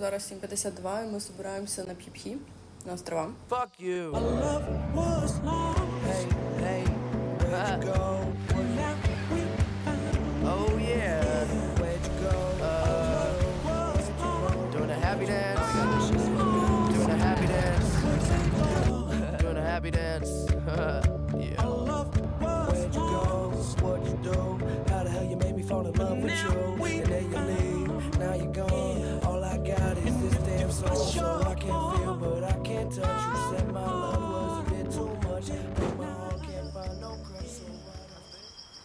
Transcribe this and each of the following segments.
Зараз 7.52 і ми збираємося на П'єп'ї на острова. Fuck you. Hey, hey. Where'd you go? Oh yeah. where'd you go? Uh, doing a happy dance. Doing a happy dance. Doing a happy dance.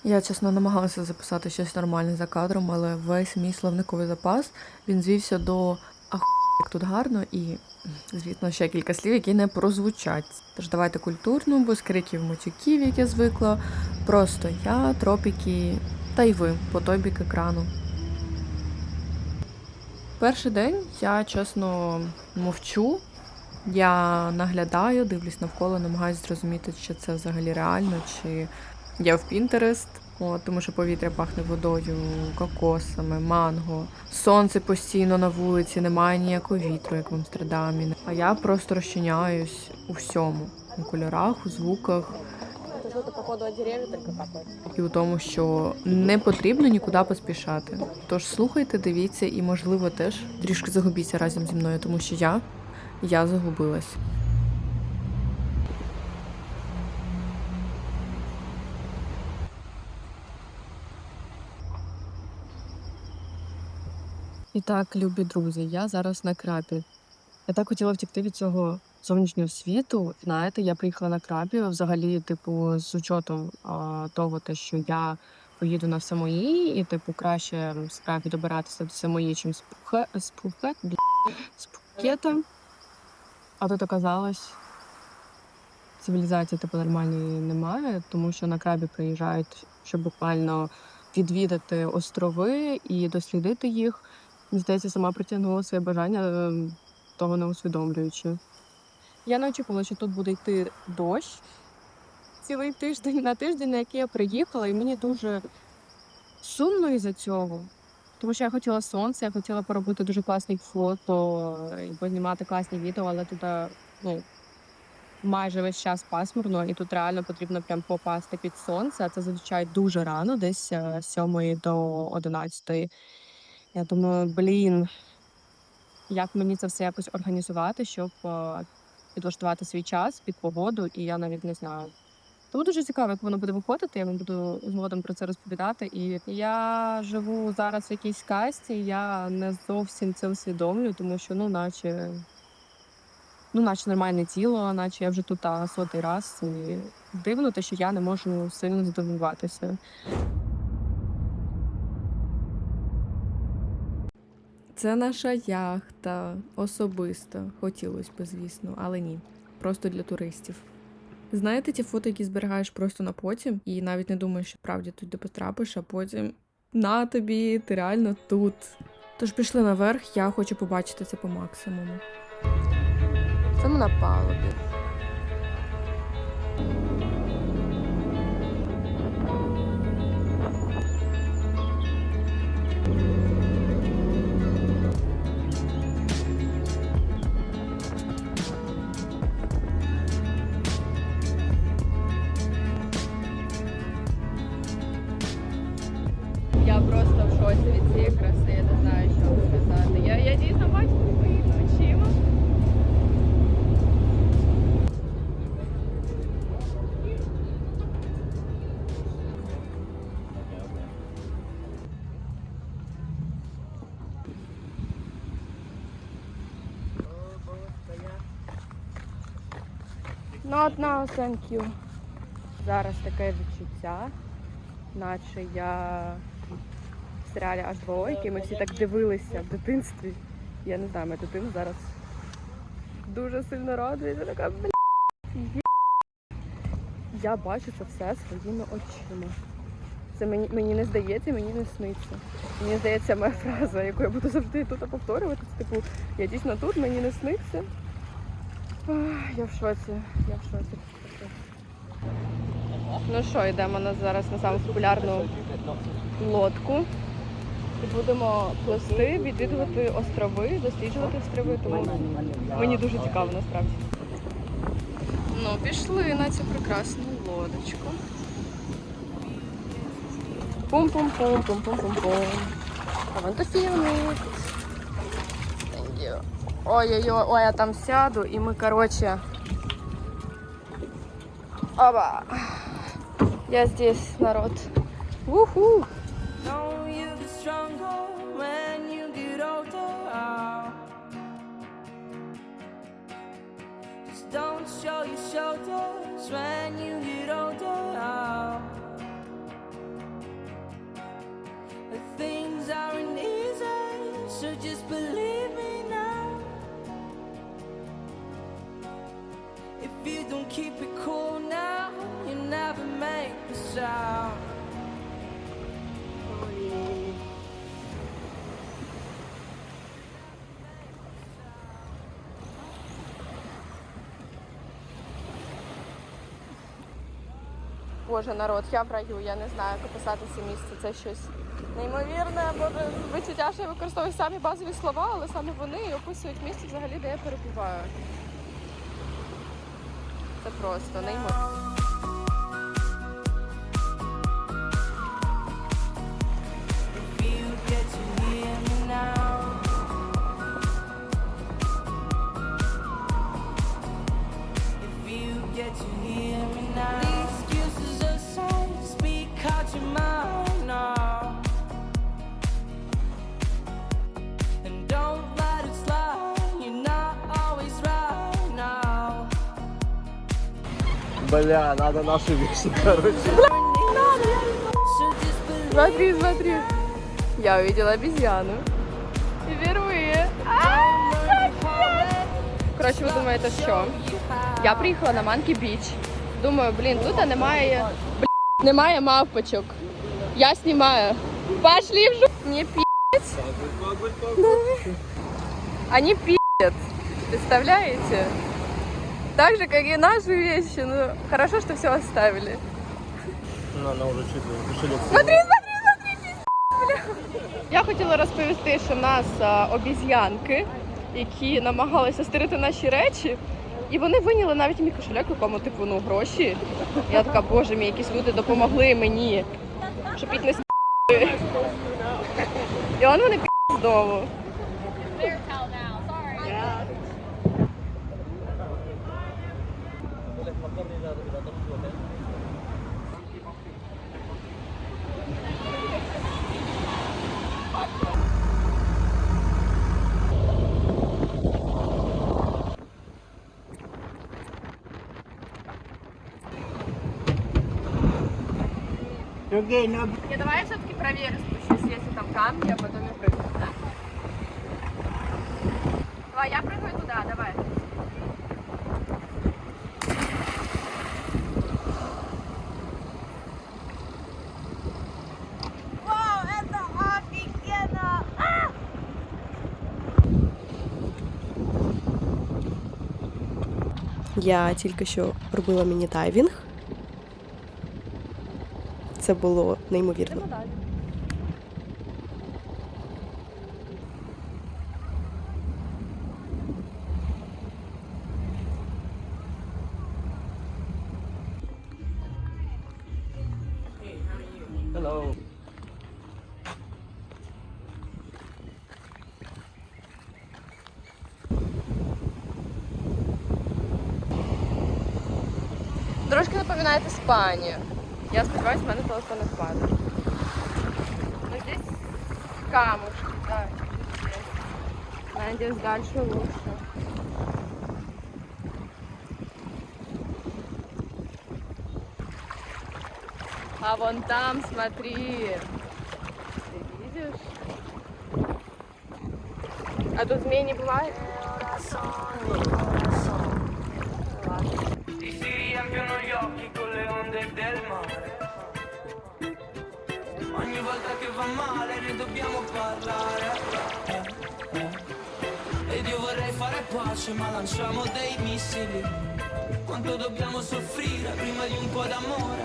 Я чесно намагалася записати щось нормальне за кадром, але весь мій словниковий запас він звівся до ах, як тут гарно і, звісно, ще кілька слів, які не прозвучать. Тож давайте культурно, без криків матюків, як я звикла. Просто я, тропіки та й ви по той бік екрану. Перший день я чесно мовчу. Я наглядаю, дивлюсь навколо, намагаюся зрозуміти, чи це взагалі реально, чи я в Пінтерест, тому що повітря пахне водою, кокосами, манго. Сонце постійно на вулиці, немає ніякого вітру, як в Амстердамі. А я просто розчиняюсь у всьому, у кольорах, у звуках. І у тому, що не потрібно нікуди поспішати. Тож слухайте, дивіться і, можливо, теж трішки загубіться разом зі мною, тому що я, я загубилась. І так, любі друзі, я зараз на крабі. Я так хотіла втекти від цього зовнішнього світу. Знаєте, я приїхала на крабі взагалі, типу, з учетом а, того, те, що я поїду на самої, і типу краще справді добиратися до самої, чим з Пхе- з Пхукета. А тут оказалось, цивілізації типу нормальної немає, тому що на крабі приїжджають, щоб буквально відвідати острови і дослідити їх. Здається, сама притягнула своє бажання, е, того не усвідомлюючи. Я не очікувала, що тут буде йти дощ цілий тиждень на тиждень, на який я приїхала, і мені дуже сумно із-за цього. Тому що я хотіла сонце, я хотіла поробити дуже класні фото і познімати класні відео, але тут е, ну, майже весь час пасмурно, і тут реально потрібно прям попасти під сонце. А це зазвичай дуже рано, десь е, з 7 до 11. Я думаю, блін, як мені це все якось організувати, щоб е, підлаштувати свій час під погоду, і я навіть не знаю. Тому дуже цікаво, як воно буде виходити. Я вам буду згодом про це розповідати. І я живу зараз в якійсь касті, я не зовсім це усвідомлюю, тому що ну, наче, ну, наче нормальне тіло, наче я вже тут а, сотий раз. І дивно те, що я не можу сильно здивуватися. Це наша яхта особисто. Хотілося б, звісно, але ні. Просто для туристів. Знаєте ті фото, які зберігаєш просто на потім, і навіть не думаєш, що правді туди потрапиш, а потім на тобі, ти реально тут. Тож пішли наверх, я хочу побачити це по максимуму. Це ми на палубі. You. Зараз таке відчуття, наче я в серіалі HBO, який ми всі так дивилися в дитинстві. Я не знаю, моя дитина зараз дуже сильно радує. Я така, бля. Я бачу це все своїми очима. Це мені, мені не здається, мені не сниться. Мені здається, моя фраза, яку я буду завжди тут повторювати, типу, я дійсно тут, мені не сниться. Я в шоці, я в шоці. Ну що, йдемо на зараз на саму популярну лодку. і будемо плести, відвідувати острови, досліджувати острови. Тому мені дуже цікаво насправді. Ну, пішли на цю прекрасну лодочку. Пум-пум-пум, пум-пум-пум-пум. I Ой-ой-ой, ой, я там сяду, і ми, короче. Оба. Я здесь, народ. Уху. Don't show your shoulders when you get older. Боже, народ, я в раю, я не знаю, як описати це місце. Це щось неймовірне. Боже, відчуття, що я використовую самі базові слова, але саме вони описують місце взагалі, де я перебуваю. Це просто неймовірно. Бля, надо наши вещи, короче. Смотри, смотри. Я увидела обезьяну. Впервые. Коротше, ви думаєте, що? Я приїхала на Манкі Біч. Думаю, блін, тут немає. Блін, немає мавпочок. Я знімаю. Пошли в жу... Не пи***ць. Они пи***ят. Представляете? Так же, как и наши вещи. Ну, хорошо, что все оставили. Ну, она уже чуть ли кошелек. Смотри, смотри, смотри, бля. Я хотіла розповісти, що в нас а, обіз'янки, які намагалися стирити наші речі, і вони виняли навіть мій кошельок, в якому типу ну гроші. Я така, боже мій, якісь люди допомогли мені, щоб їх не с***ли. І он вони пі*** знову. Не, давай я все-таки проверю, спущусь, если там камни, а потом я прыгну. Давай, я прыгаю туда, давай. Я тільки що робила міні-дайвінг. Це було неймовірно. Hello. Трошки напоминает Испанию. Я сподіваюся, в мене телефон не впаде. Ну здесь камушки, да. здесь. Надеюсь, дальше лучше. А вон там, смотри. Ты видишь? А тут змей не бывает? Riempiono gli occhi con le onde del mare. Ogni volta che va male ne dobbiamo parlare. Ed io vorrei fare pace ma lanciamo dei missili. Quanto dobbiamo soffrire prima di un po' d'amore?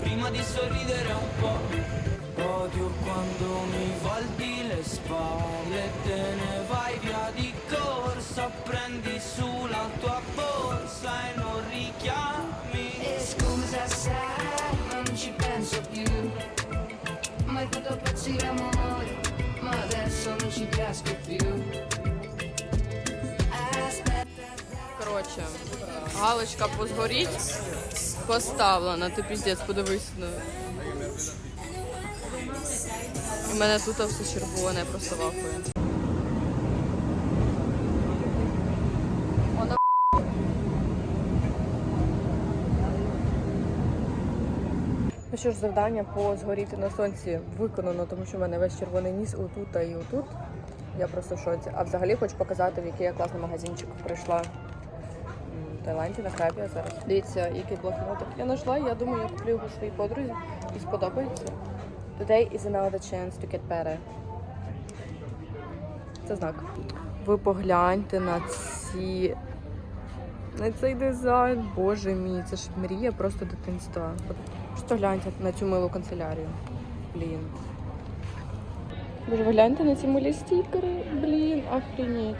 Prima di sorridere un po'. Odio quando mi volti le spalle e te ne vai via di corsa, prendi su la tua borsa e non richiami. E scusa sai, ma non ci penso più Ma Mai fatto impazzire amore, ma adesso non ci casco più Коротше, галочка позгоріть поставлена, ти піздець, подивись на. У мене тут все червоне, просто вахую. Воно Ну що ж, завдання по згоріти на сонці виконано, тому що в мене весь червоний ніс отут та і отут. Я просто в шоці. А взагалі хочу показати, в який я класний магазинчик прийшла в Таїланді на крабі я зараз. Дивіться, який блокнотик. Я знайшла, я думаю, я куплю його своїй подрузі і сподобається. Today is another chance to get better. Це знак. Ви погляньте на ці. На цей дизайн. Боже мій, це ж мрія просто дитинства. Просто гляньте на цю милу канцелярію. Блін. Боже, гляньте на ці милі стікери. Блін, охренеть.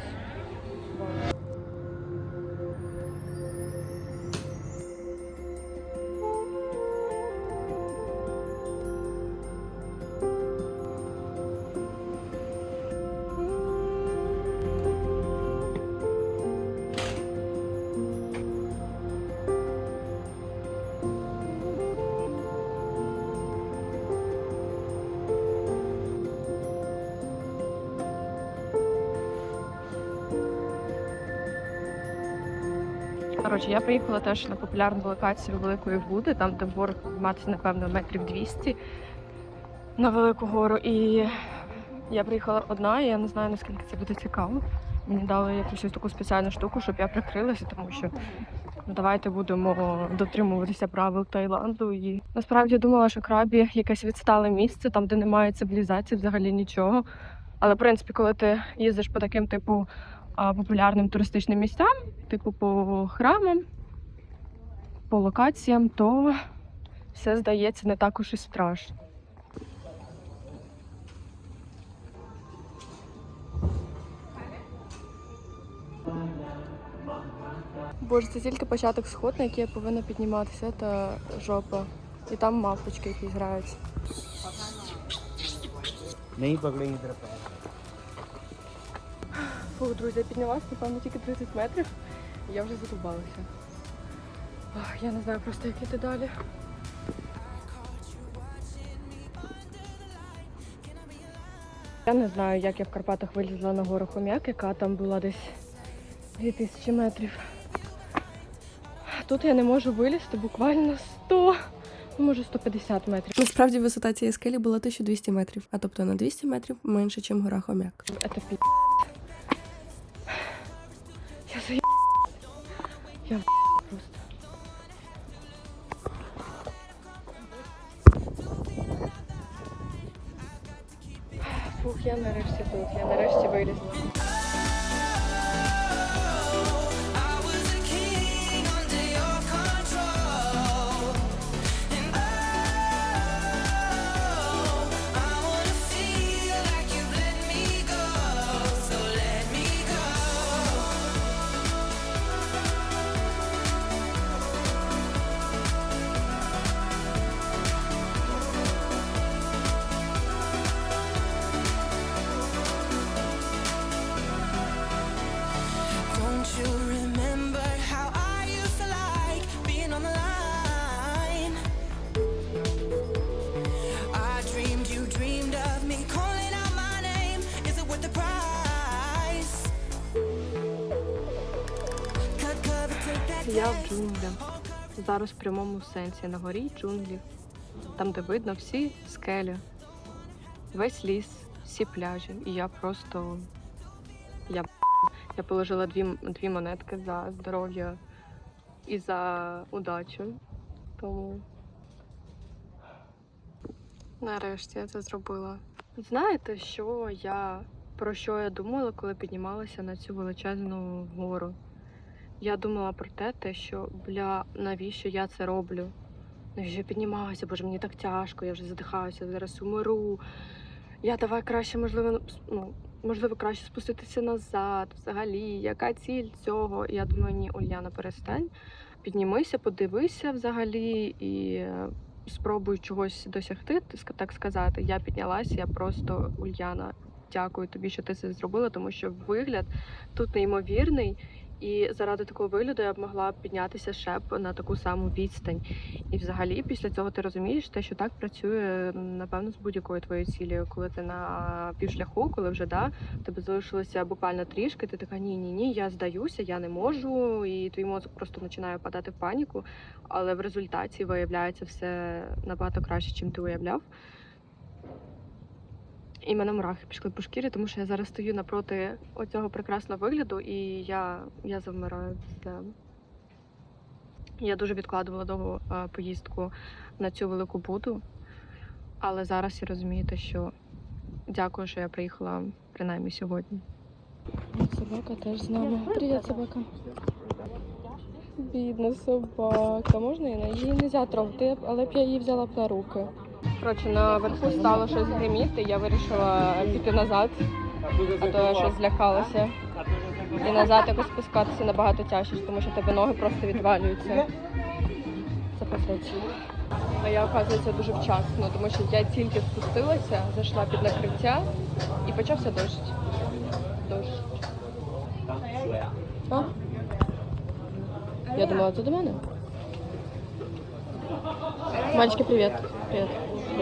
Коротше, я приїхала теж на популярну локацію Великої Буди, там де гору мати, напевно, метрів 200 на Велику гору. І я приїхала одна, і я не знаю, наскільки це буде цікаво. Мені дали якусь таку спеціальну штуку, щоб я прикрилася, тому що ну, давайте будемо дотримуватися правил Таїланду. І насправді думала, що крабі якесь відстале місце, там, де немає цивілізації, взагалі нічого. Але в принципі, коли ти їздиш по таким типу популярним туристичним місцям, типу по храмам, по локаціям, то все здається не також і страшно. Боже, це тільки початок сход, на який я повинна підніматися, це жопа. І там мавпочки, які граються. Не Фух, друзі, я піднялася, напевно, тільки 30 метрів. І я вже задубалася. Я не знаю просто, як іти далі. Я не знаю, як я в Карпатах вилізла на гору Хом'як, яка там була десь 2000 метрів. Тут я не можу вилізти буквально 100, ну, може 150 метрів. Насправді висота цієї скелі була 1200 метрів, а тобто на 200 метрів менше, ніж гора Хомяк. Это пи***. Я просто. Фух, я нарешті тут, я Я в джунглях. Зараз в прямому сенсі на горі джунглі. Там, де видно всі скелі, весь ліс, всі пляжі. І я просто. Я, я положила дві, дві монетки за здоров'я і за удачу. Тому нарешті я це зробила. Знаєте, що я про що я думала, коли піднімалася на цю величезну гору? Я думала про те, те, що бля, навіщо я це роблю? Ну, я піднімаюся, боже, мені так тяжко, я вже задихаюся, зараз умиру. Я давай краще, можливо, ну, можливо, краще спуститися назад. Взагалі, яка ціль цього? Я думаю, ні, Ульяна, перестань. Піднімися, подивися взагалі і е, спробуй чогось досягти, так сказати. Я піднялася, я просто Ульяна. Дякую тобі, що ти це зробила, тому що вигляд тут неймовірний. І заради такого вигляду я б могла піднятися ще б на таку саму відстань. І взагалі після цього ти розумієш те, що так працює напевно з будь-якою твоєю цілею, коли ти на півшляху, коли вже да, тебе залишилося буквально трішки, ти така ні, ні, ні, я здаюся, я не можу, і твій мозок просто починає впадати в паніку. Але в результаті виявляється все набагато краще, чим ти уявляв. І мене мурахи пішли по шкірі, тому що я зараз стою напроти оцього прекрасного вигляду, і я, я завмираю. Я дуже відкладувала довго е, поїздку на цю велику Буду, але зараз я розумію те, що дякую, що я приїхала принаймні сьогодні. Собака теж з нами. Привіт, собака. Бідна собака. Можна її? Її не можна трогати, але б я її взяла на руки. Коротше, наверху стало щось гриміти, я вирішила піти назад, а то я щось злякалася. І назад якось спускатися набагато тяжче, тому що тебе ноги просто відвалюються. Це писець. А я, оказується, дуже вчасно, тому що я тільки спустилася, зайшла під накриття і почався дощ. Дощ. А? Я думала, це до мене. Мальчики, привіт. Привіт.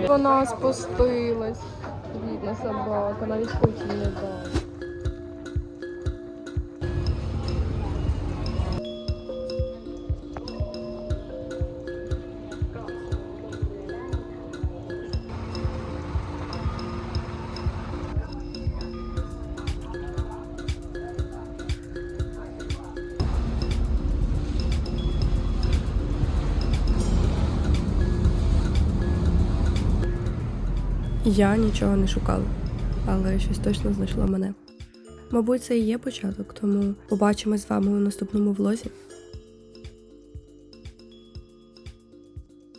Вона спустилась. Бідна собака, навіть хоті не дала. Я нічого не шукала, але щось точно знайшло мене. Мабуть, це і є початок, тому побачимось з вами у наступному влозі.